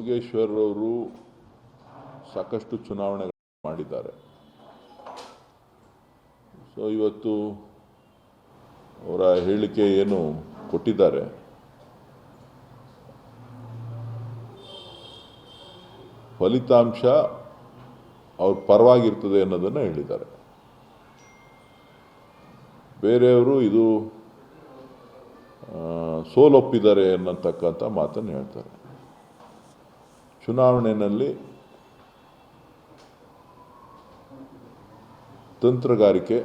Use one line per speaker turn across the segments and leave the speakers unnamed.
ಯೋಗೇಶ್ವರ್ ಅವರು ಸಾಕಷ್ಟು ಚುನಾವಣೆ ಮಾಡಿದ್ದಾರೆ. ಸೊ, ಇವತ್ತು ಅವರ ಹೇಳಿಕೆ ಏನು ಕೊಟ್ಟಿದ್ದಾರೆ? ಫಲಿತಾಂಶ ಅವ್ರ ಪರವಾಗಿರ್ತದೆ ಅನ್ನೋದನ್ನು ಹೇಳಿದ್ದಾರೆ. ಬೇರೆಯವರು ಇದು ಸೋಲೊಪ್ಪಿದ್ದಾರೆ ಅನ್ನತಕ್ಕಂಥ ಮಾತನ್ನು ಹೇಳ್ತಾರೆ. ಚುನಾವಣೆಯಲ್ಲಿ ತಂತ್ರಗಾರಿಕೆ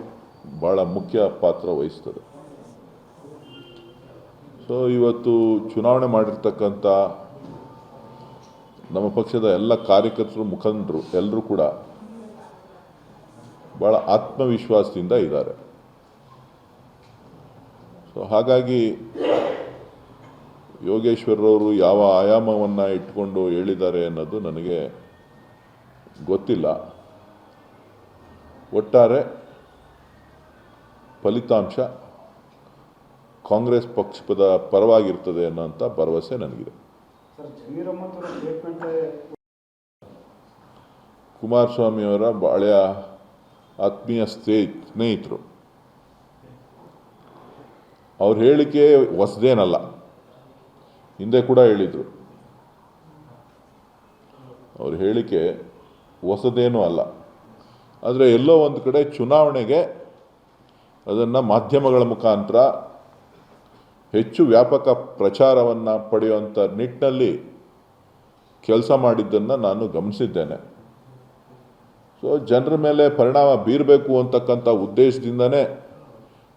ಭಾಳ ಮುಖ್ಯ ಪಾತ್ರ ವಹಿಸ್ತದೆ. ಸೊ ಇವತ್ತು ಚುನಾವಣೆ ಮಾಡಿರ್ತಕ್ಕಂಥ ನಮ್ಮ ಪಕ್ಷದ ಎಲ್ಲ ಕಾರ್ಯಕರ್ತರು, ಮುಖಂಡರು ಎಲ್ಲರೂ ಕೂಡ ಭಾಳ ಆತ್ಮವಿಶ್ವಾಸದಿಂದ ಇದ್ದಾರೆ. ಸೊ ಹಾಗಾಗಿ ಯೋಗೇಶ್ವರರವರು ಯಾವ ಆಯಾಮವನ್ನು ಇಟ್ಕೊಂಡು ಹೇಳಿದ್ದಾರೆ ಅನ್ನೋದು ನನಗೆ ಗೊತ್ತಿಲ್ಲ. ಒಟ್ಟಾರೆ ಫಲಿತಾಂಶ ಕಾಂಗ್ರೆಸ್ ಪಕ್ಷದ ಪರವಾಗಿರ್ತದೆ ಅನ್ನೋಂಥ ಭರವಸೆ ನನಗಿದೆ. ಕುಮಾರಸ್ವಾಮಿಯವರ ಹಳೆಯ ಆತ್ಮೀಯ ಸ್ನೇ ಸ್ನೇಹಿತರು. ಅವ್ರ ಹೇಳಿಕೆ ಹೊಸದೇನಲ್ಲ. ಹಿಂದೆ ಕೂಡ ಹೇಳಿದರು. ಅವ್ರ ಹೇಳಿಕೆ ಹೊಸದೇನೂ ಅಲ್ಲ. ಆದರೆ ಎಲ್ಲೋ ಒಂದು ಕಡೆ ಚುನಾವಣೆಗೆ ಅದನ್ನು ಮಾಧ್ಯಮಗಳ ಮುಖಾಂತರ ಹೆಚ್ಚು ವ್ಯಾಪಕ ಪ್ರಚಾರವನ್ನು ಪಡೆಯುವಂಥ ನಿಟ್ಟಿನಲ್ಲಿ ಕೆಲಸ ಮಾಡಿದ್ದನ್ನು ನಾನು ಗಮನಿಸಿದ್ದೇನೆ. ಸೊ ಜನರ ಮೇಲೆ ಪರಿಣಾಮ ಬೀರಬೇಕು ಅಂತಕ್ಕಂಥ ಉದ್ದೇಶದಿಂದನೇ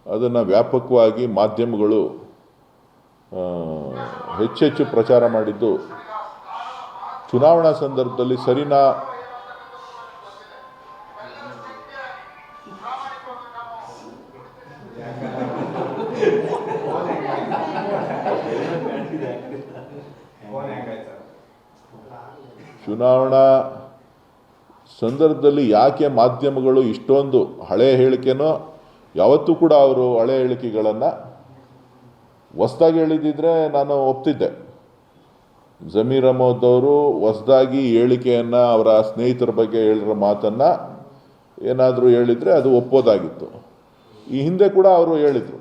ಅದನ್ನು ವ್ಯಾಪಕವಾಗಿ ಮಾಧ್ಯಮಗಳು ಹೆಚ್ಚೆಚ್ಚು ಪ್ರಚಾರ ಮಾಡಿದ್ದು. ಚುನಾವಣಾ ಸಂದರ್ಭದಲ್ಲಿ ಸರಿನಾ? ಚುನಾವಣಾ ಸಂದರ್ಭದಲ್ಲಿ ಯಾಕೆ ಮಾಧ್ಯಮಗಳು ಇಷ್ಟೊಂದು ಹಳೆಯ ಹೇಳಿಕೆನೋ, ಯಾವತ್ತೂ ಕೂಡ ಅವರು ಹಳೆ ಹೇಳಿಕೆಗಳನ್ನು ಹೊಸ್ದಾಗಿ ಹೇಳಿದಿದ್ರೆ ನಾನು ಒಪ್ತಿದ್ದೆ. ಜಮೀರ್ ಅಹಮದ್ ಅವರು ಹೊಸ್ದಾಗಿ ಹೇಳಿಕೆಯನ್ನು ಅವರ ಸ್ನೇಹಿತರ ಬಗ್ಗೆ ಹೇಳಿರೋ ಮಾತನ್ನು ಏನಾದರೂ ಹೇಳಿದರೆ ಅದು ಒಪ್ಪೋದಾಗಿತ್ತು. ಈ ಹಿಂದೆ ಕೂಡ ಅವರು ಹೇಳಿದರು.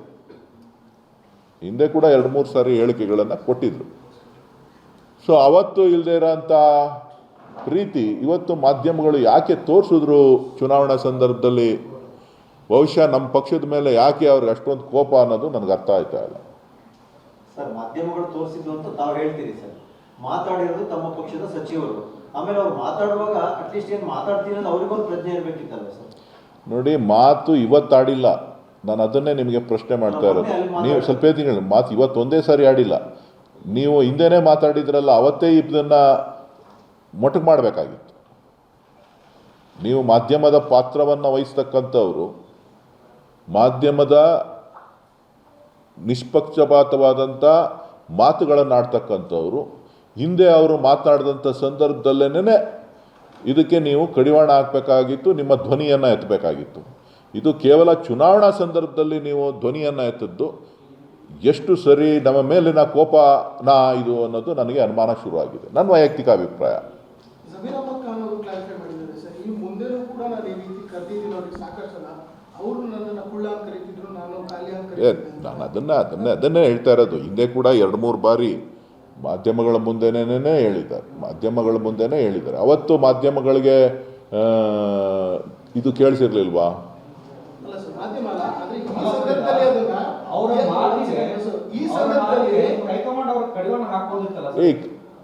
ಹಿಂದೆ ಕೂಡ ಎರಡು ಮೂರು ಸಾರಿ ಹೇಳಿಕೆಗಳನ್ನು ಕೊಟ್ಟಿದ್ರು. ಸೊ ಅವತ್ತು ಇಲ್ಲದೆ ಇರೋಂಥ ಪ್ರೀತಿ ಇವತ್ತು ಮಾಧ್ಯಮಗಳು ಯಾಕೆ ತೋರಿಸಿದ್ರು ಚುನಾವಣಾ ಸಂದರ್ಭದಲ್ಲಿ? ಬಹುಶಃ ನಮ್ಮ ಪಕ್ಷದ ಮೇಲೆ ಯಾಕೆ ಅವ್ರಿಗೆ ಅಷ್ಟೊಂದು ಕೋಪ ಅನ್ನೋದು ನನಗೆ ಅರ್ಥ ಆಯ್ತಾ ಇಲ್ಲ.
ಸರ್ ಮಾಧ್ಯಮಗಳು ತೋರಿಸಿದ್ದು ಅಂತ ತಾವು ಹೇಳ್ತೀರಿ ಸರ್. ಮಾತಾಡಿರೋದು ತಮ್ಮ ಪಕ್ಷದ ಸಚಿವರು. ಆಮೇಲೆ ಅವ್ರು ಮಾತಾಡುವಾಗ ಅಟ್ಲೀಸ್ಟ್ ಏನು ಮಾತಾಡ್ತೀನಿ ಅಂತ ಅವ್ರಿಗೊಂದು ಪ್ರಜ್ಞೆ ಇರಬೇಕಿತ್ತಲ್ಲ ಸರ್?
ನೋಡಿ ಮಾತು ಇವತ್ತಾಡಿಲ್ಲ ನಾನು ಅದನ್ನೇ ನಿಮಗೆ ಪ್ರಶ್ನೆ ಮಾಡ್ತಾ ಇರೋದು. ನೀವು ಸ್ವಲ್ಪ ತಿಂಗಳು ಮಾತು ಇವತ್ತು ಒಂದೇ ಸಾರಿ ಆಡಿಲ್ಲ. ನೀವು ಹಿಂದೆನೇ ಮಾತಾಡಿದ್ರಲ್ಲ ಅವತ್ತೇ ಇದನ್ನು ಮೊಟಕು ಮಾಡಬೇಕಾಗಿತ್ತು. ನೀವು ಮಾಧ್ಯಮದ ಪಾತ್ರವನ್ನು ವಹಿಸ್ತಕ್ಕಂಥವ್ರು ಮಾಧ್ಯಮದ ನಿಷ್ಪಕ್ಷಪಾತವಾದಂಥ ಮಾತುಗಳನ್ನು ಆಡ್ತಕ್ಕಂಥವ್ರು ಹಿಂದೆ ಅವರು ಮಾತನಾಡಿದಂಥ ಸಂದರ್ಭದಲ್ಲೇನೆ ಇದಕ್ಕೆ ನೀವು ಕಡಿವಾಣ ಹಾಕಬೇಕಾಗಿತ್ತು ನಿಮ್ಮ ಧ್ವನಿಯನ್ನು ಎತ್ತಬೇಕಾಗಿತ್ತು. ಇದು ಕೇವಲ ಚುನಾವಣಾ ಸಂದರ್ಭದಲ್ಲಿ ನೀವು ಧ್ವನಿಯನ್ನು ಎತ್ತದ್ದು ಎಷ್ಟು ಸರಿ ನಮ್ಮ ಮೇಲಿನ ಕೋಪನ ಇದು ಅನ್ನೋದು ನನಗೆ ಅನುಮಾನ ಶುರುವಾಗಿದೆ. ನನ್ನ ವೈಯಕ್ತಿಕ ಅಭಿಪ್ರಾಯ.
ಜಮೀರ್ ನಾನು
ಅದನ್ನೇ ಅದನ್ನೇ ಅದನ್ನೇ ಹೇಳ್ತಾ ಇರೋದು. ಹಿಂದೆ ಕೂಡ ಎರಡು ಮೂರು ಬಾರಿ ಮಾಧ್ಯಮಗಳ ಮುಂದೆನೇ ಹೇಳಿದ್ದಾರೆ. ಮಾಧ್ಯಮಗಳ ಮುಂದೆನೇ ಹೇಳಿದ್ದಾರೆ. ಅವತ್ತು ಮಾಧ್ಯಮಗಳಿಗೆ ಇದು ಕೇಳಿಸಿರ್ಲಿಲ್ವಾ?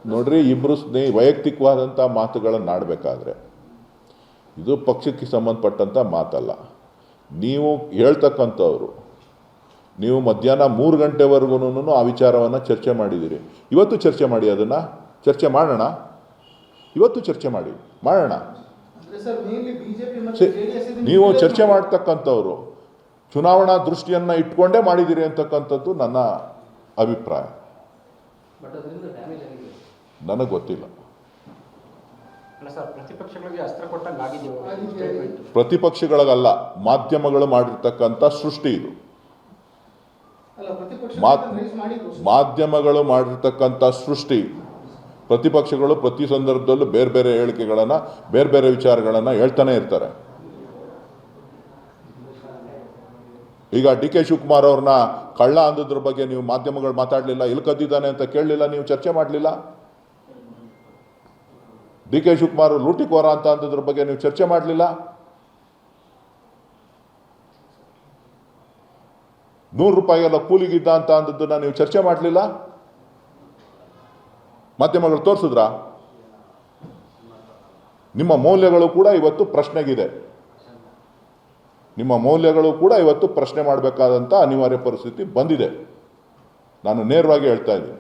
ನೋಡ್ರಿ ಇಬ್ಬರು ಸ್ನೇಹಿ ವೈಯಕ್ತಿಕವಾದಂಥ ಮಾತುಗಳನ್ನು ಆಡಬೇಕಾದ್ರೆ ಇದು ಪಕ್ಷಕ್ಕೆ ಸಂಬಂಧಪಟ್ಟಂಥ ಮಾತಲ್ಲ. ನೀವು ಹೇಳ್ತಕ್ಕಂಥವ್ರು ನೀವು ಮಧ್ಯಾಹ್ನ ಮೂರು ಗಂಟೆವರೆಗೂ ಆ ವಿಚಾರವನ್ನು ಚರ್ಚೆ ಮಾಡಿದ್ದೀರಿ ಇವತ್ತು ಚರ್ಚೆ ಮಾಡಿ ಅದನ್ನು. ಚರ್ಚೆ ಮಾಡೋಣ. ಇವತ್ತು ಚರ್ಚೆ ಮಾಡಿ. ಮಾಡೋಣ.
ಅಂದ್ರೆ ಸರ್ ಮೇನ್ಲಿ ಬಿಜೆಪಿ ಮತ್ತು
ನೀವು ಚರ್ಚೆ ಮಾಡ್ತಕ್ಕಂಥವ್ರು. ಚುನಾವಣಾ ದೃಷ್ಟಿಯನ್ನು ಇಟ್ಕೊಂಡೇ ಮಾಡಿದ್ದೀರಿ ಅಂತಕ್ಕಂಥದ್ದು ನನ್ನ ಅಭಿಪ್ರಾಯ.
ಬಟ್ ಅದರಿಂದ ಡ್ಯಾಮೇಜ್ ಆಗಿದೆ.
ನನಗೆ ಗೊತ್ತಿಲ್ಲ. ಪ್ರತಿಪಕ್ಷಗಳಿಗಲ್ಲ ಮಾಧ್ಯಮಗಳು ಮಾಡಿರ್ತಕ್ಕಂಥ ಸೃಷ್ಟಿ ಇದು
ಅಲ್ಲ ಪ್ರತಿಪಕ್ಷ
ಮಾತ್-
ರೈಸ್ ಮಾಡಿದ್ರು ಸರ್.
ಮಾಧ್ಯಮಗಳು ಮಾಡಿರ್ತಕ್ಕಂಥ ಸೃಷ್ಟಿ ಪ್ರತಿಪಕ್ಷಗಳು ಪ್ರತಿ ಸಂದರ್ಭದಲ್ಲೂ ಬೇರೆ ಬೇರೆ ಹೇಳಿಕೆಗಳನ್ನು ಬೇರೆ ಬೇರೆ ವಿಚಾರಗಳನ್ನು ಹೇಳ್ತಾನೆ ಇರ್ತಾರೆ. ಈಗ ಡಿ ಕೆ ಶಿವಕುಮಾರ್ ಅವ್ರನ್ನ ಕಳ್ಳ ಅಂದದ್ರ ಬಗ್ಗೆ ನೀವು ಮಾಧ್ಯಮಗಳು ಮಾತಾಡಲಿಲ್ಲ ಎಲ್ಲಿ ಕದ್ದಿದ್ದಾನೆ ಅಂತ ಕೇಳಲಿಲ್ಲ ನೀವು ಚರ್ಚೆ ಮಾಡಲಿಲ್ಲ? ಡಿ ಕೆ ಶಿವಕುಮಾರ್ ಲೂಟಿಕೋರ ಅಂತ ಅಂದದ್ರ ಬಗ್ಗೆ ನೀವು ಚರ್ಚೆ ಮಾಡಲಿಲ್ಲ? ನೂರು ರೂಪಾಯಿ ಎಲ್ಲ ಕೂಲಿಗಿದ್ದ ಅಂತ ಅಂದದ್ದನ್ನ ನೀವು ಚರ್ಚೆ ಮಾಡಲಿಲ್ಲ? ಮಾಧ್ಯಮಗಳು ತೋರಿಸಿದ್ರಾ? ನಿಮ್ಮ ಮೌಲ್ಯಗಳು ಕೂಡ ಇವತ್ತು ಪ್ರಶ್ನೆಗಿದೆ. ನಿಮ್ಮ ಮೌಲ್ಯಗಳು ಕೂಡ ಇವತ್ತು ಪ್ರಶ್ನೆ ಮಾಡಬೇಕಾದಂಥ ಅನಿವಾರ್ಯ ಪರಿಸ್ಥಿತಿ ಬಂದಿದೆ. ನಾನು ನೇರವಾಗಿ ಹೇಳ್ತಾ ಇದ್ದೀನಿ.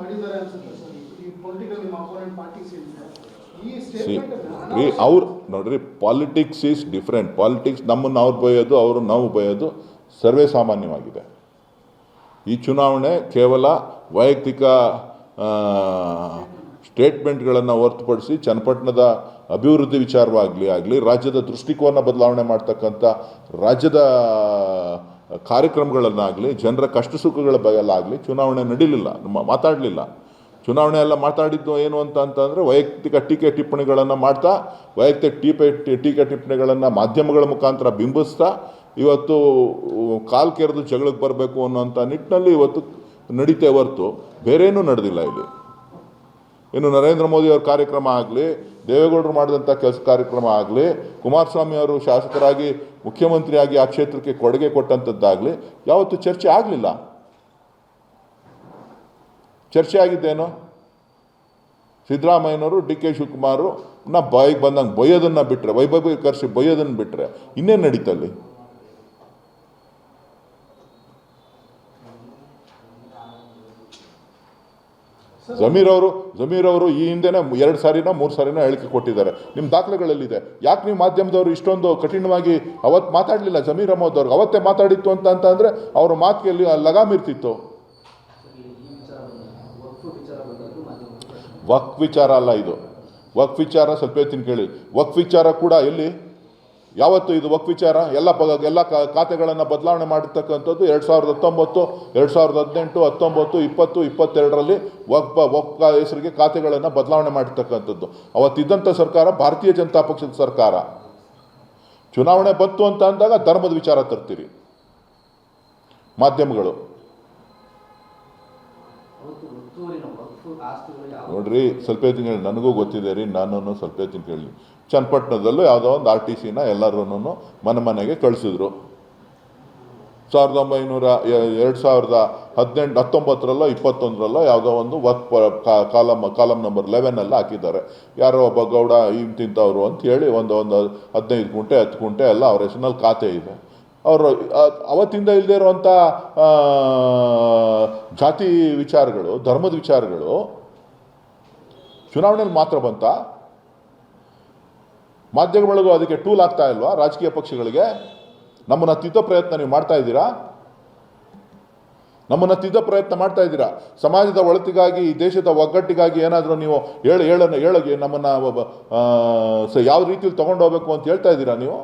ಮಾಡಿದ್ದಾರೆ ಅನ್ಸುತ್ತೆ ಸರ್. ಈ ಪೊಲಿಟಿಕಲ್ ನಿಮ್ಮ ಅಪೋನೆಂಟ್ ಪಾರ್ಟಿ ಈ
ಸಿ ರೀ ಅವ್ರು ನೋಡ್ರಿ ಪಾಲಿಟಿಕ್ಸ್ ಈಸ್ ಡಿಫ್ರೆಂಟ್ ಪಾಲಿಟಿಕ್ಸ್ ನಮ್ಮನ್ನು ಅವ್ರು ಬೈಯೋದು ಅವರು ನಾವು ಬೈಯೋದು ಸರ್ವೇ ಸಾಮಾನ್ಯವಾಗಿದೆ. ಈ ಚುನಾವಣೆ ಕೇವಲ ವೈಯಕ್ತಿಕ ಸ್ಟೇಟ್ಮೆಂಟ್ಗಳನ್ನು ಹೊರತುಪಡಿಸಿ ಚನ್ನಪಟ್ಟಣದ ಅಭಿವೃದ್ಧಿ ವಿಚಾರವಾಗಲಿ ಆಗಲಿ ರಾಜ್ಯದ ದೃಷ್ಟಿಕೋನ ಬದಲಾವಣೆ ಮಾಡ್ತಕ್ಕಂಥ ರಾಜ್ಯದ ಕಾರ್ಯಕ್ರಮಗಳನ್ನಾಗಲಿ ಜನರ ಕಷ್ಟ ಸುಖಗಳ ಆಗಲಿ ಚುನಾವಣೆ ನಡೀಲಿಲ್ಲ ನಮ್ಮ ಮಾತಾಡಲಿಲ್ಲ. ಚುನಾವಣೆ ಎಲ್ಲ ಮಾತಾಡಿದ್ದು ಏನು ಅಂತ ಅಂತಂದರೆ ವೈಯಕ್ತಿಕ ಟೀಕೆ ಟಿಪ್ಪಣಿಗಳನ್ನು ಮಾಡ್ತಾ, ವೈಯಕ್ತಿಕ ಟೀಪೆ ಟೀಕೆ ಟಿಪ್ಪಣಿಗಳನ್ನು ಮಾಧ್ಯಮಗಳ ಮುಖಾಂತರ ಬಿಂಬಿಸ್ತಾ, ಇವತ್ತು ಕಾಲು ಕೆರೆದು ಜಗಳಕ್ಕೆ ಬರಬೇಕು ಅನ್ನೋಂಥ ನಿಟ್ಟಿನಲ್ಲಿ ಇವತ್ತು ನಡೀತೆ ಹೊರತು ಬೇರೇನೂ ನಡೆದಿಲ್ಲ ಇಲ್ಲಿ. ಇನ್ನು ನರೇಂದ್ರ ಮೋದಿ ಅವ್ರ ಕಾರ್ಯಕ್ರಮ ಆಗಲಿ, ದೇವೇಗೌಡರು ಮಾಡಿದಂಥ ಕೆಲಸ ಕಾರ್ಯಕ್ರಮ ಆಗಲಿ, ಕುಮಾರಸ್ವಾಮಿ ಅವರು ಶಾಸಕರಾಗಿ, ಮುಖ್ಯಮಂತ್ರಿಯಾಗಿ ಆ ಕ್ಷೇತ್ರಕ್ಕೆ ಕೊಡುಗೆ ಕೊಟ್ಟಂಥದ್ದಾಗಲಿ ಯಾವತ್ತೂ ಚರ್ಚೆ ಆಗಲಿಲ್ಲ. ಚರ್ಚೆ ಆಗಿದ್ದೇನು? ಸಿದ್ದರಾಮಯ್ಯನವರು, ಡಿ ಕೆ ಶಿವಕುಮಾರು ನಾ ಬಾಯಿಗೆ ಬಂದಂಗೆ ಬೈಯೋದನ್ನು ಬಿಟ್ಟರೆ ವೈಭವೀಕರಿಸಿ ಬೈಯೋದನ್ನು ಬಿಟ್ಟರೆ ಇನ್ನೇನು ನಡೀತಲ್ಲಿ? ಜಮೀರ್ ಅವರು ಜಮೀರ್ ಅವರು ಈ ಹಿಂದೆನೇ ಎರಡು ಸಾರಿನ, ಮೂರು ಸಾರಿನ ಹೇಳಿಕೆ ಕೊಟ್ಟಿದ್ದಾರೆ. ನಿಮ್ಮ ದಾಖಲೆಗಳಲ್ಲಿದೆ. ಯಾಕೆ ನೀವು ಮಾಧ್ಯಮದವರು ಇಷ್ಟೊಂದು ಕಠಿಣವಾಗಿ ಅವತ್ತು ಮಾತಾಡಲಿಲ್ಲ? ಜಮೀರ್ ಅಹಮದ್ ಅವ್ರಿಗೆ ಅವತ್ತೇ ಮಾತಾಡಿತ್ತು ಅಂತ ಅಂತಂದರೆ ಅವ್ರ ಮಾತಿಗೆ ಲಗಾಮ್ ವಕ್ ವಿಚಾರ ಅಲ್ಲ ಇದು. ವಕ್ ವಿಚಾರ ಸ್ವಲ್ಪ ಹೊತ್ತಿನ ಕೇಳಿ. ವಕ್ ವಿಚಾರ ಕೂಡ ಎಲ್ಲಿ? ಯಾವತ್ತು ಇದು ವಕ್ ವಿಚಾರ? ಎಲ್ಲ ಪ ಎಲ್ಲ ಖಾತೆಗಳನ್ನು ಬದಲಾವಣೆ ಮಾಡಿರ್ತಕ್ಕಂಥದ್ದು ಎರಡು ಸಾವಿರದ ಹತ್ತೊಂಬತ್ತು, ಎರಡು ಸಾವಿರದ ಹದಿನೆಂಟು, ಹತ್ತೊಂಬತ್ತು, ಇಪ್ಪತ್ತು, ಇಪ್ಪತ್ತೆರಡರಲ್ಲಿ ವಕ್ ವಕ್ ಹೆಸರಿಗೆ ಖಾತೆಗಳನ್ನು ಬದಲಾವಣೆ ಮಾಡಿರ್ತಕ್ಕಂಥದ್ದು. ಅವತ್ತಿದ್ದಂಥ ಸರ್ಕಾರ ಭಾರತೀಯ ಜನತಾ ಪಕ್ಷದ ಸರ್ಕಾರ. ಚುನಾವಣೆ ಬಂತು ಅಂತ ಅಂದಾಗ ಧರ್ಮದ ವಿಚಾರ ತರ್ತೀರಿ. ಮಾಧ್ಯಮಗಳು. ನೋಡ್ರಿ, ಸ್ವಲ್ಪ ಹೇಳಿ, ನನಗೂ ಗೊತ್ತಿದೆ ರೀ ನಾನು ಸ್ವಲ್ಪ ಕೇಳಿ. ಚನ್ನಪಟ್ಟಣದಲ್ಲೂ ಯಾವುದೋ ಒಂದು ಆರ್ ಟಿ ಸಿನ ಎಲ್ಲರೂ ಮನೆ ಮನೆಗೆ ಕಳಿಸಿದ್ರು. ಸಾವಿರದ ಒಂಬೈನೂರ ಎರಡು ಸಾವಿರದ ಹದಿನೆಂಟು, ಹತ್ತೊಂಬತ್ತರಲ್ಲೋ, ಇಪ್ಪತ್ತೊಂದರಲ್ಲೋ ಯಾವುದೋ ಒಂದು ವರ್ಕ್ ಕಾಲಮ್ ಕಾಲಮ್ ನಂಬರ್ ಲೆವೆನಲ್ಲಿ ಹಾಕಿದ್ದಾರೆ. ಯಾರೋ ಒಬ್ಬ ಗೌಡ ಇಂತಿಂಥವ್ರು ಅಂತ ಹೇಳಿ ಒಂದು ಒಂದು ಹದಿನೈದು ಗುಂಟೆ, ಹತ್ತು ಗುಂಟೆ ಎಲ್ಲ ಅವ್ರ ಹೆಸರಿನಲ್ಲಿ ಖಾತೆ ಇದೆ ಅವರು ಅವತ್ತಿಂದ ಇಲ್ಲದೆ ಇರುವಂಥ ಜಾತಿ ವಿಚಾರಗಳು, ಧರ್ಮದ ವಿಚಾರಗಳು ಚುನಾವಣೆಯಲ್ಲಿ ಮಾತ್ರ ಬಂತ. ಮಾಧ್ಯಮಗಳಿಗೂ ಅದಕ್ಕೆ ಟೂಲ್ ಆಗ್ತಾ ಇಲ್ವಾ? ರಾಜಕೀಯ ಪಕ್ಷಗಳಿಗೆ. ನಮ್ಮನ್ನು ತಿದ್ದೋ ಪ್ರಯತ್ನ ನೀವು ಮಾಡ್ತಾ ಇದ್ದೀರಾ? ನಮ್ಮನ್ನು ತಿದ್ದೋ ಪ್ರಯತ್ನ ಮಾಡ್ತಾ ಇದ್ದೀರಾ? ಸಮಾಜದ ಒಳತಿಗಾಗಿ ಈ ದೇಶದ ಒಗ್ಗಟ್ಟಿಗಾಗಿ ಏನಾದರೂ ನೀವು ಹೇಳ ಹೇಳನ್ನು ಹೇಳಗೆ ನಮ್ಮನ್ನು ಯಾವ ರೀತಿಯಲ್ಲಿ ತೊಗೊಂಡು ಹೋಗ್ಬೇಕು ಅಂತ ಹೇಳ್ತಾ ಇದ್ದೀರಾ ನೀವು?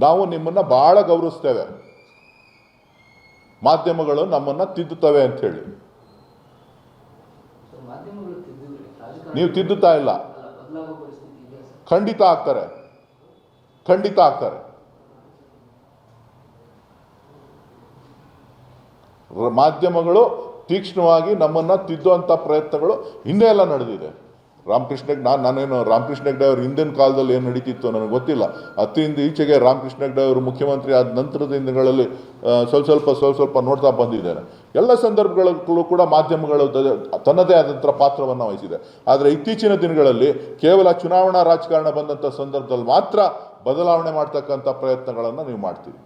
ನಾವು ನಿಮ್ಮನ್ನು ಬಹಳ ಗೌರವಿಸ್ತೇವೆ. ಮಾಧ್ಯಮಗಳು ನಮ್ಮನ್ನು ತಿದ್ದುತ್ತವೆ ಅಂತ
ತಿದ್ದಿದ್ರೆ
ನೀವು ತಿದ್ದುತ್ತಾ ಇಲ್ಲ? ಖಂಡಿತ ಆಗ್ತಾರೆ. ಖಂಡಿತ ಆಗ್ತಾರೆ. ಮಾಧ್ಯಮಗಳು ತೀಕ್ಷ್ಣವಾಗಿ ನಮ್ಮನ್ನು ತಿದ್ದುವಂಥ ಪ್ರಯತ್ನಗಳು ಹಿಂದೆ ಎಲ್ಲ ನಡೆದಿದೆ. ರಾಮಕೃಷ್ಣ ನಾನು ನಾನೇನು ರಾಮಕೃಷ್ಣ ಹೆಗ್ಡೆ ಅವ್ರ ಹಿಂದಿನ ಕಾಲದಲ್ಲಿ ಏನು ನಡೀತಿತ್ತು ನನಗೆ ಗೊತ್ತಿಲ್ಲ. ಅತ್ತಿಂದ ಈಚೆಗೆ ರಾಮಕೃಷ್ಣ ಹೆಗ್ಡೆ ಅವರು ಮುಖ್ಯಮಂತ್ರಿ ಆದ ನಂತರದ ದಿನಗಳಲ್ಲಿ ಸ್ವಲ್ಪ ಸ್ವಲ್ಪ ಸ್ವಲ್ಪ ಸ್ವಲ್ಪ ನೋಡ್ತಾ ಬಂದಿದ್ದೇನೆ ಎಲ್ಲ ಸಂದರ್ಭಗಳಲ್ಲೂ ಕೂಡ ಮಾಧ್ಯಮಗಳು ತನ್ನದೇ ಆದಂಥ ಪಾತ್ರವನ್ನು ವಹಿಸಿದೆ. ಆದರೆ ಇತ್ತೀಚಿನ ದಿನಗಳಲ್ಲಿ ಕೇವಲ ಚುನಾವಣಾ ರಾಜಕಾರಣ ಬಂದಂಥ ಸಂದರ್ಭದಲ್ಲಿ ಮಾತ್ರ ಬದಲಾವಣೆ ಮಾಡ್ತಕ್ಕಂಥ ಪ್ರಯತ್ನಗಳನ್ನು ನೀವು ಮಾಡ್ತೀರಿ.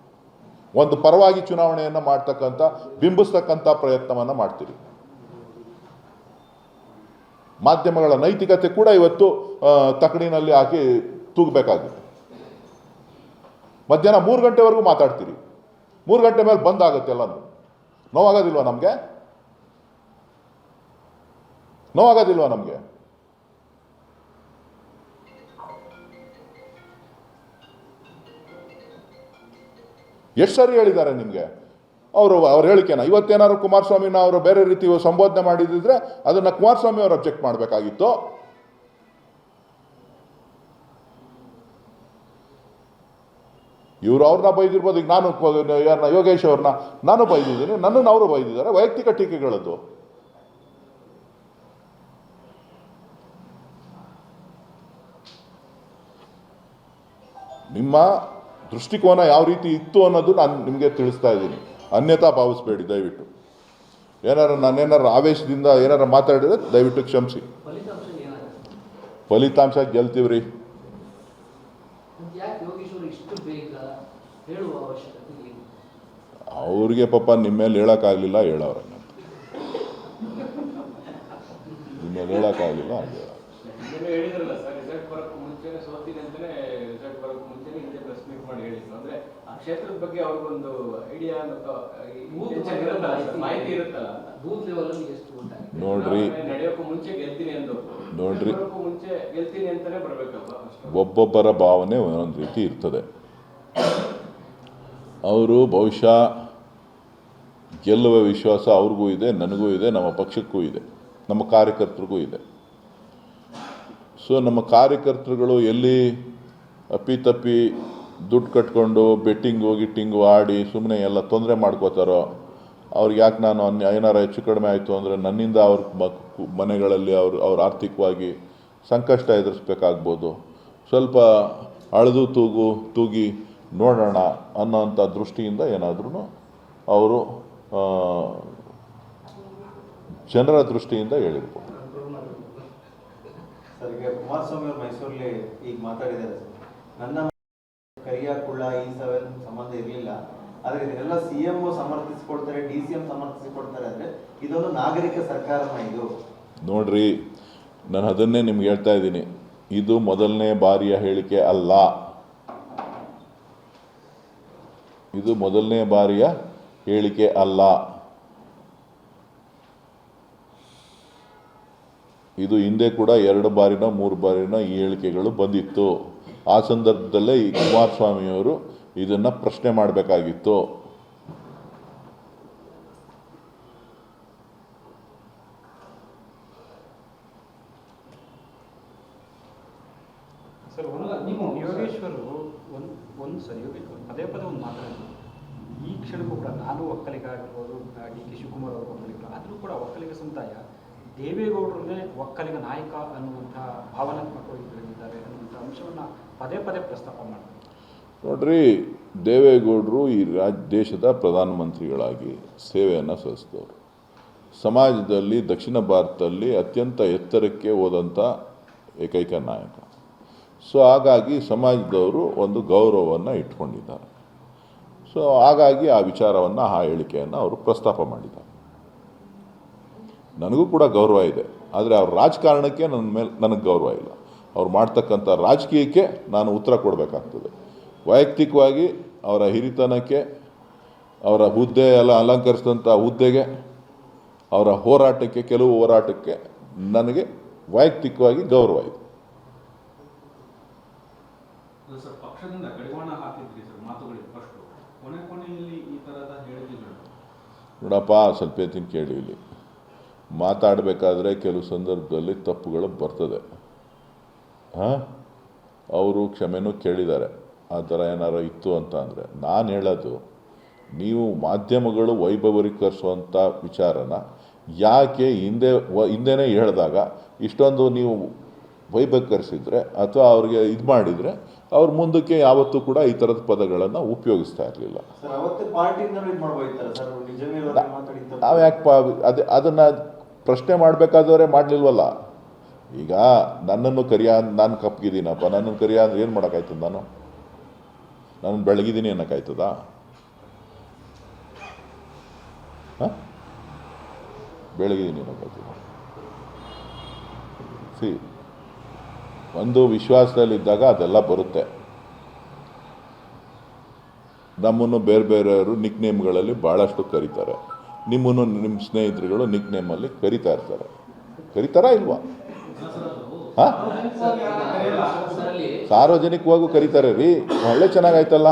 ಒಂದು ಪರವಾಗಿ ಚುನಾವಣೆಯನ್ನು ಮಾಡ್ತಕ್ಕಂಥ, ಬಿಂಬಿಸ್ತಕ್ಕಂಥ ಪ್ರಯತ್ನವನ್ನು ಮಾಡ್ತೀರಿ. ಮಾಧ್ಯಮಗಳ ನೈತಿಕತೆ ಕೂಡ ಇವತ್ತು ತಕಡಿನಲ್ಲಿ ಹಾಕಿ ತೂಗಬೇಕಾಗಿದೆ. ಮಧ್ಯಾಹ್ನ ಮೂರು ಗಂಟೆವರೆಗೂ ಮಾತಾಡ್ತೀರಿ. ಮೂರು ಗಂಟೆ ಮೇಲೆ ಬಂದ್ ಆಗುತ್ತೆ ಎಲ್ಲನೂ. ನೋವಾಗೋದಿಲ್ವಾ ನಮಗೆ? ನೋವಾಗೋದಿಲ್ವಾ ನಮಗೆ? ಎಷ್ಟು ಸರಿ ಹೇಳಿದ್ದಾರೆ ನಿಮಗೆ? ಅವರು, ಅವ್ರ ಹೇಳಿಕೆನ, ಇವತ್ತೇನಾದ್ರು ಕುಮಾರಸ್ವಾಮಿನ ಅವರು ಬೇರೆ ರೀತಿ ಸಂಬೋಧನೆ ಮಾಡಿದಿದ್ರೆ ಅದನ್ನು ಕುಮಾರಸ್ವಾಮಿ ಅವರು ಅಬ್ಜೆಕ್ಟ್ ಮಾಡಬೇಕಾಗಿತ್ತು. ಇವರು ಅವ್ರನ್ನ ಬೈದಿರ್ಬೋದು, ಈಗ ನಾನು ಯಾರನ್ನ ಯೋಗೇಶ್ ಅವ್ರನ್ನ ನಾನು ಬೈದಿದ್ದೀನಿ, ನನ್ನನ್ನು ಅವರು ಬೈದಿದ್ದಾರೆ, ವೈಯಕ್ತಿಕ ಟೀಕೆಗಳದ್ದು. ನಿಮ್ಮ ದೃಷ್ಟಿಕೋನ ಯಾವ ರೀತಿ ಇತ್ತು ಅನ್ನೋದು ನಾನು ನಿಮಗೆ ತಿಳಿಸ್ತಾ ಇದ್ದೀನಿ. ಅನ್ಯತಾ ಭಾವಿಸ್ಬೇಡಿ, ದಯವಿಟ್ಟು. ಏನಾರು ನಾನೇನಾರು ಆವೇಶದಿಂದ ಏನಾರು ಮಾತಾಡಿದ್ರೆ ದಯವಿಟ್ಟು ಕ್ಷಮಿಸಿ.
ಫಲಿತಾಂಶ
ಗೆಲ್ತೀವ್ರಿ. ಅವ್ರಿಗೆ ಪಾಪ ನಿಮ್ಮ ಮೇಲೆ ಹೇಳೋಕ್ಕಾಗಲಿಲ್ಲ ಹೇಳೋರ ನಿಮ್ಮ ಮೇಲೆ ಹೇಳೋಕ್ಕಾಗಲಿಲ್ಲ ಹೇಳೋರು.
ನಿನ್ನೆ ಹೇಳಿದ್ರಲ್ಲ ಸರ್ ರಿಸಲ್ಟ್ ಬರೋಕ್ಕೂ ಮುಂಚೆನೆ ಸೋತೀನಿ ಅಂತಾನೆ ರಿಸಲ್ಟ್ ಬರೋಕ್ಕೂ ಮುಂಚೆನೆ ಹಿಂದೆ ಪ್ರೆಸ್ ಮೀಟ್ ಮಾಡಿ ಹೇಳಿದ್ರು ಅಂದ್ರೆ ಆ ಕ್ಷೇತ್ರದ ಬಗ್ಗೆ ಅವ್ರಿಗೊಂದು ಐಡಿಯಾ ಮತ್ತು ಮಾಹಿತಿ ಇರುತ್ತಲ್ಲ?
ಬೂತ್ ಲೆವೆಲ್ ಅಲ್ಲಿ ಎಷ್ಟು
ನೋಡ್ರಿ.
ನಡೆಯೋಕ್ಕೂ ಮುಂಚೆ ಗೆಲ್ತೀನಿ ಅಂದ್ರು.
ನೋಡ್ರಿ.
ಮುಂಚೆ ಗೆಲ್ತೀನಿ ಅಂತಾನೆ ಬರ್ಬೇಕಲ್ವಾ
ಒಬ್ಬೊಬ್ಬರ ಭಾವನೆ ಒಂದೊಂದು ರೀತಿ ಇರ್ತದೆ. ಅವರು ಬಹುಶಃ ಗೆಲ್ಲುವ ವಿಶ್ವಾಸ ಅವ್ರಿಗೂ ಇದೆ ನನಗೂ ಇದೆ ನಮ್ಮ ಪಕ್ಷಕ್ಕೂ ಇದೆ ನಮ್ಮ ಕಾರ್ಯಕರ್ತರಿಗೂ ಇದೆ. ಸೊ ನಮ್ಮ ಕಾರ್ಯಕರ್ತರುಗಳು ಎಲ್ಲಿ ಅಪ್ಪಿತಪ್ಪಿ ದುಡ್ಡು ಕಟ್ಕೊಂಡು ಬೆಟ್ಟಿಂಗು ಗಿಟ್ಟಿಂಗು ಆಡಿ ಸುಮ್ಮನೆ ಎಲ್ಲ ತೊಂದರೆ ಮಾಡ್ಕೋತಾರೋ, ಅವ್ರಿಗೆ ಯಾಕೆ ನಾನು ಅನ್ಯ, ಏನಾರು ಹೆಚ್ಚು ಕಡಿಮೆ ಆಯಿತು ಅಂದರೆ ನನ್ನಿಂದ ಅವ್ರ ಮನೆಗಳಲ್ಲಿ ಅವ್ರು, ಅವ್ರ ಆರ್ಥಿಕವಾಗಿ ಸಂಕಷ್ಟ ಎದುರಿಸ್ಬೇಕಾಗ್ಬೋದು. ಸ್ವಲ್ಪ ಅಳೆದು ತೂಗು, ತೂಗಿ ನೋಡೋಣ ಅನ್ನೋಂಥ ದೃಷ್ಟಿಯಿಂದ ಏನಾದ್ರೂ ಅವರು ಜನರ ದೃಷ್ಟಿಯಿಂದ ಹೇಳಿರ್ಬೋದು.
ಈಗ ಮಾತಾಡಿದ್ದಾರೆ ನನ್ನ ಕರಿಯ ಕುಳ್ಳ ಈ ಸಂಬಂಧ ಇರಲಿಲ್ಲ. ಆದರೆ ಇದನ್ನೆಲ್ಲ ಸಿ ಎಂ ಸಮರ್ಥಿಸಿಕೊಡ್ತಾರೆ ಡಿ ಸಿ ಎಂ ಸಮರ್ಥಿಸಿಕೊಡ್ತಾರೆ ಅಂದರೆ ಇದೊಂದು ನಾಗರಿಕ ಸರ್ಕಾರನ ಇದು.
ನೋಡ್ರಿ, ನಾನು ಅದನ್ನೇ ನಿಮ್ಗೆ ಹೇಳ್ತಾ ಇದ್ದೀನಿ. ಇದು ಮೊದಲನೇ ಬಾರಿಯ ಹೇಳಿಕೆ ಅಲ್ಲ. ಇದು ಮೊದಲನೇ ಬಾರಿಯ ಹೇಳಿಕೆ ಅಲ್ಲ. ಇದು ಹಿಂದೆ ಕೂಡ ಎರಡು ಬಾರಿನ ಮೂರು ಬಾರಿನ ಈ ಹೇಳಿಕೆಗಳು ಬಂದಿತ್ತು. ಆ ಸಂದರ್ಭದಲ್ಲೇ ಈ ಕುಮಾರಸ್ವಾಮಿಯವರು ಇದನ್ನು ಪ್ರಶ್ನೆ ಮಾಡಬೇಕಾಗಿತ್ತು.
ಸರ್ ಒಂದು
ಅಲ್ಲ, ನೀವು-
ಯೋಗೇಶ್ವರು ಒಂದು ಒಂದು ಸರ್ ಯೋಗೇಶ್ವರ್ ಪದೇ ಪದೇ ಒಂದು ಮಾತಾಡಿದ್ರು ಈ ಕ್ಷಣಕ್ಕೂ ಕೂಡ ನಾನು ಒಕ್ಕಲಿಗ ಆಗಿರ್ಬೋದು ಡಿ ಕೆ ಶಿವಕುಮಾರ್ ಅವರು ಒಕ್ಕಲಿಗರು ಆದರೂ ಕೂಡ ಒಕ್ಕಲಿಗ ಸಮುದಾಯ ದೇವೇಗೌಡರನ್ನೇ ಒಕ್ಕಲಿಗ ನಾಯಕ ಅನ್ನುವಂಥ ಭಾವನಾತ್ಮಕವಾಗಿ ಬೆಳೆದಿದ್ದಾರೆ ಅನ್ನುವಂಥ ಅಂಶವನ್ನು ಪದೇ ಪದೇ ಪ್ರಸ್ತಾಪ
ನೋಡ್ರಿ, ದೇವೇಗೌಡರು ಈ ರಾಜ್, ದೇಶದ ಪ್ರಧಾನಮಂತ್ರಿಗಳಾಗಿ ಸೇವೆಯನ್ನು ಸಲ್ಲಿಸಿದವರು. ಸಮಾಜದಲ್ಲಿ, ದಕ್ಷಿಣ ಭಾರತದಲ್ಲಿ ಅತ್ಯಂತ ಎತ್ತರಕ್ಕೆ ಹೋದಂಥ ಏಕೈಕ ನಾಯಕ. ಸೊ, ಹಾಗಾಗಿ ಸಮಾಜದವರು ಒಂದು ಗೌರವವನ್ನು ಇಟ್ಕೊಂಡಿದ್ದಾರೆ. ಸೊ, ಹಾಗಾಗಿ ಆ ವಿಚಾರವನ್ನು, ಆ ಹೇಳಿಕೆಯನ್ನು ಅವರು ಪ್ರಸ್ತಾಪ ಮಾಡಿದ್ದಾರೆ. ನನಗೂ ಕೂಡ ಗೌರವ ಇದೆ, ಆದರೆ ಅವ್ರ ರಾಜಕಾರಣಕ್ಕೆ ನನ್ನ ಮೇಲೆ, ನನಗೆ ಗೌರವ ಇಲ್ಲ. ಅವ್ರು ಮಾಡ್ತಕ್ಕಂಥ ರಾಜಕೀಯಕ್ಕೆ ನಾನು ಉತ್ತರ ಕೊಡಬೇಕಾಗ್ತದೆ. ವೈಯಕ್ತಿಕವಾಗಿ ಅವರ ಹಿರಿತನಕ್ಕೆ ಅವರ ಹುದ್ದೆ ಎಲ್ಲ ಅಲಂಕರಿಸಿದಂಥ ಹುದ್ದೆಗೆ ಅವರ ಹೋರಾಟಕ್ಕೆ ಕೆಲವು ಹೋರಾಟಕ್ಕೆ ನನಗೆ ವೈಯಕ್ತಿಕವಾಗಿ ಗೌರವ ಇದೆ. ನೋಡಪ್ಪ ಸ್ವಲ್ಪ ಎತ್ತಿನ ಕೇಳಿ ಇಲ್ಲಿ. ಮಾತಾಡಬೇಕಾದ್ರೆ ಕೆಲವು ಸಂದರ್ಭದಲ್ಲಿ ತಪ್ಪುಗಳು ಬರ್ತದೆ. ಹಾಂ? ಅವರು ಕ್ಷಮೆನೂ ಕೇಳಿದ್ದಾರೆ. ಆ ಥರ ಏನಾರು ಇತ್ತು ಅಂತ ಅಂದರೆ ನಾನು ಹೇಳೋದು ನೀವು ಮಾಧ್ಯಮಗಳು ವೈಭವೀಕರಿಸುವಂಥ ವಿಚಾರನ ಯಾಕೆ ಹಿಂದೆ ವ ಹಿಂದೆನೇ ಹೇಳಿದಾಗ ಇಷ್ಟೊಂದು ನೀವು ವೈಭವೀಕರಿಸಿದ್ರೆ ಅಥವಾ ಅವ್ರಿಗೆ ಇದು ಮಾಡಿದರೆ ಅವ್ರ ಮುಂದಕ್ಕೆ ಯಾವತ್ತೂ ಕೂಡ ಈ ಥರದ ಪದಗಳನ್ನು ಉಪಯೋಗಿಸ್ತಾ ಇರಲಿಲ್ಲ. ನಾವು ಯಾಕೆ ಅದೇ ಅದನ್ನು ಪ್ರಶ್ನೆ ಮಾಡಬೇಕಾದವರೇ ಮಾಡಲಿಲ್ವಲ್ಲ? ಈಗ ನನ್ನನ್ನು ಕರಿಯ, ನಾನು ಕಪ್ಗಿದ್ದೀನಪ್ಪ. ನನ್ನನ್ನು ಕರಿಯ ಅಂದ್ರೆ ಏನು ಮಾಡೋಕ್ಕಾಯ್ತದ ನಾನು? ನಾನು ಬೆಳಗಿದ್ದೀನಿ ಅನ್ನೋಕ್ಕಾಯ್ತದ? ಬೆಳಗಿದ್ದೀನಿ ಅನ್ನೋಕ್ಕಾಯ್ತದ. ಸಿ ಒಂದು ವಿಶ್ವಾಸದಲ್ಲಿದ್ದಾಗ ಅದೆಲ್ಲ ಬರುತ್ತೆ. ನಮ್ಮನ್ನು ಬೇರೆ ಬೇರೆಯವರು ನಿಕ್ ನೇಮ್ಗಳಲ್ಲಿ ಭಾಳಷ್ಟು ಕರೀತಾರೆ. ನಿಮ್ಮನ್ನು ನಿಮ್ಮ ಸ್ನೇಹಿತರುಗಳು ನಿಕ್ ನೇಮಲ್ಲಿ ಕರಿತಾ ಇರ್ತಾರೆ. ಕರಿತಾರಾ ಇಲ್ವಾ? ಹಾಂ? ಸಾರ್ವಜನಿಕವಾಗೂ ಕರೀತಾರೆ ರೀ. ಒಳ್ಳೆ ಚೆನ್ನಾಗಾಯ್ತಲ್ಲ.